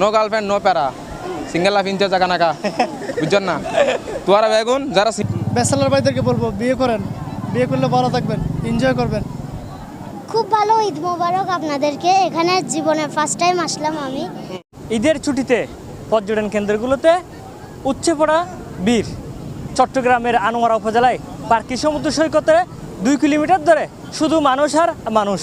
No girlfriend no প্যারা single life incharge জায়গা নাকা বুঝছেন না? তোরা বেগুন যারা ব্যাচেলার ভাইদেরকে বলব বিয়ে করেন। বিয়ে করলে ভালো থাকবেন এনজয় করবেন। খুব ভালো ঈদ মোবারক আপনাদেরকে। এখানে জীবনে ফার্স্ট টাইম আসলাম আমি। ঈদের ছুটিতে পর্যটন কেন্দ্রগুলোতে উচ্চে পড়া বীর। চট্টগ্রামের আনোয়ারা উপজেলায় পার্কি সমুদ্র সৈকতে দুই কিলোমিটার ধরে শুধু মানুষ আর মানুষ।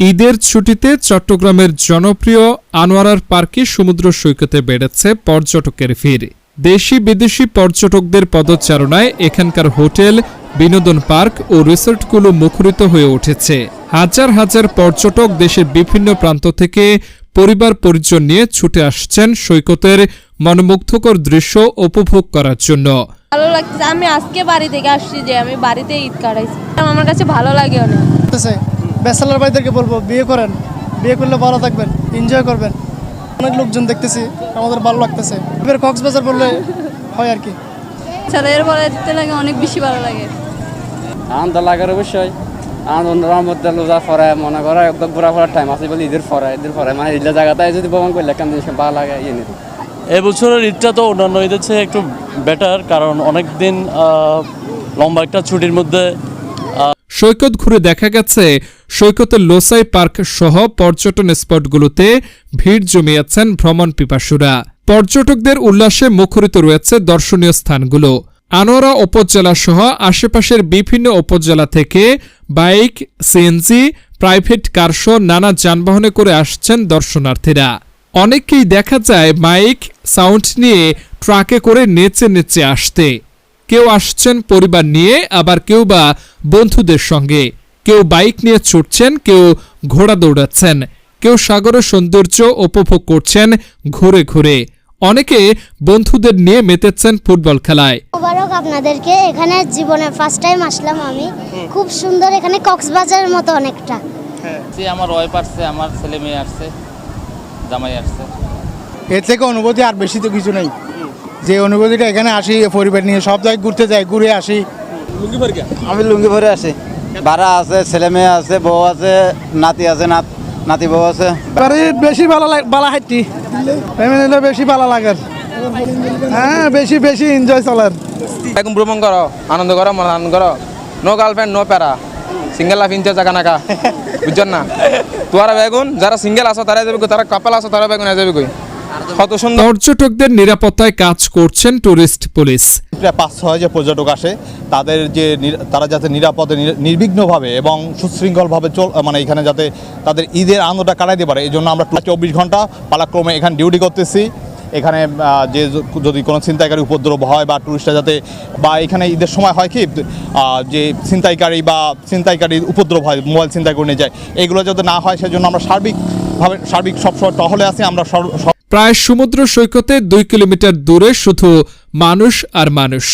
ঈদের ছুটিতে চট্টগ্রামের জনপ্রিয় আনোয়ারার পার্কে সমুদ্র সৈকতে বেড়েছে পর্যটকের ভিড়। দেশি বিদেশি পর্যটকদের পদচারণায় এখানকার হোটেল বিনোদন পার্ক ও রিসোর্টগুলো মুখরিত হয়ে উঠেছে। হাজার হাজার পর্যটক দেশের বিভিন্ন প্রান্ত থেকে পরিবার পরিজন নিয়ে ছুটে আসছেন সৈকতের মনোমুগ্ধকর দৃশ্য উপভোগ করার জন্য। ভালো লাগছে। আমি আজকে বাড়ি থেকে আসছি যে আমি বাড়িতে ঈদ কাটাইছি। আমার কাছে ভালো লাগে অনেক। ব্যাচেলার ভাইদেরকে বলব বিয়ে করেন। বিয়ে করলে ভালো থাকবেন এনজয় করবেন। অনেক লোকজন দেখতেছি আমাদের ভালো লাগতেছে। এবার কক্সবাজার বললে হয় আর কি। ছেলের বলে দিতে লাগে অনেক বেশি ভালো লাগে। আনন্দ লাগার অবশ্যই। আনন্দ মধ্যে লোজা ফরায় মনে করে একদম ঘোরা ফেরার টাইম আছে বলে ঈদের ফরায় ঈদের ফরায়। মানে ঈদের জায়গাতে যদি ভ্রমণ করলে কেমন জিনিস ভালো লাগে ইয়ে নিতে এবছরের ঈদটা তো অন্যান্য ঈদের চেয়ে একটু বেটার কারণ অনেক দিন আহ, লম্বা একটা ছুটির মধ্যে সৈকত ঘুরে দেখা গেছে সৈকতের লোসাই পার্ক সহ পর্যটন স্পটগুলোতে ভিড় জমিয়েছেন ভ্রমণ পিপাসুরা। পর্যটকদের উল্লাসে মুখরিত রয়েছে দর্শনীয় স্থানগুলো। আনোয়ারা উপজেলা সহ আশেপাশের বিভিন্ন উপজেলা থেকে বাইক সিএনজি প্রাইভেট কারসহ নানা যানবাহনে করে আসছেন দর্শনার্থীরা। অনেককেই দেখা যায় মাইক, সাউন্ড নিয়ে ট্রাকে করে নেচে নেচে আসতে। কেউ আসছেন পরিবার নিয়ে, আবার কেউ বা বন্ধুদের সঙ্গে। কেউ বাইক নিয়ে ছুটছেন কেউ ঘোড়া দৌড়াচ্ছেন কেউ সাগরের সৌন্দর্য উপভোগ করছেন ঘুরে ঘুরে। অনেকে বন্ধুদের নিয়ে মেতেছেন ফুটবল খেলায়। মোবারক আপনাদেরকে এখানে জীবনে ফার্স্ট টাইম আসলাম আমি। খুব সুন্দর এখানে কক্সবাজারের মতো অনেকটা। আমার ওয়াইফ আসছে আমার ছেলে মেয়ে আসছে জামাই আসছে। এর থেকে অনুভূতি আর বেশি তো কিছু নেই। যে অনুভূতিটা এখানে আসি পরিবার নিয়ে সব জায়গায় ঘুরতে যাই ঘুরে আসি। আমি লুঙ্গি পরে আছি ভাড়া আছে ছেলে মেয়ে আছে বউ আছে নাতি আছে নাত নাতি বউ আছে। বেশি ভালো লাগে ভালো হাঁটি ফ্যামিলিতে বেশি ভালো লাগে। হ্যাঁ বেশি বেশি এনজয় চলার বেগুন ভ্রমণ করো আনন্দ করো মনে আনন্দ করো। নো গার্লফ্রেন্ড নো প্যারা সিঙ্গেল লাইফ ইনচার্জ জাগা নাকা। বুঝছেন না? তোরা বেগুন যারা সিঙ্গেল আসো তারা যাবে তারা কাপাল আসো তারা বেগুন যাবে কই? পর্যটকদের নিরাপত্তায় কাজ করছেন টুরিস্ট পুলিশ। প্রায় পাঁচ, ছয় যে পর্যটক আসে। তাদের যে তারা যাতে নিরাপদে নির্বিঘ্নভাবে এবং সুশৃঙ্খলভাবে চল মানে এখানে যাতে তাদের ঈদের আনন্দটা কাটাইতে পারে এই জন্য আমরা চব্বিশ ঘণ্টা পালাক্রমে এখানে ডিউটি করতেছি। এখানে যে যদি কোনো ছিনতাইকারী উপদ্রব হয় বা টুরিস্টরা যাতে, বা এখানে ঈদের সময় হয় কি যে ছিনতাইকারী বা ছিনতাইকারী উপদ্রব হয়, মোবাইল ছিনতাই করে নিয়ে যায়, এগুলো যাতে না হয়, সেজন্য আমরা সার্বিকভাবে সার্বিক সবসময় টহলে আছি, আমরা প্রায় সমুদ্র সৈকতে দুই কিলোমিটার দূরে শুধু মানুষ আর মানুষ।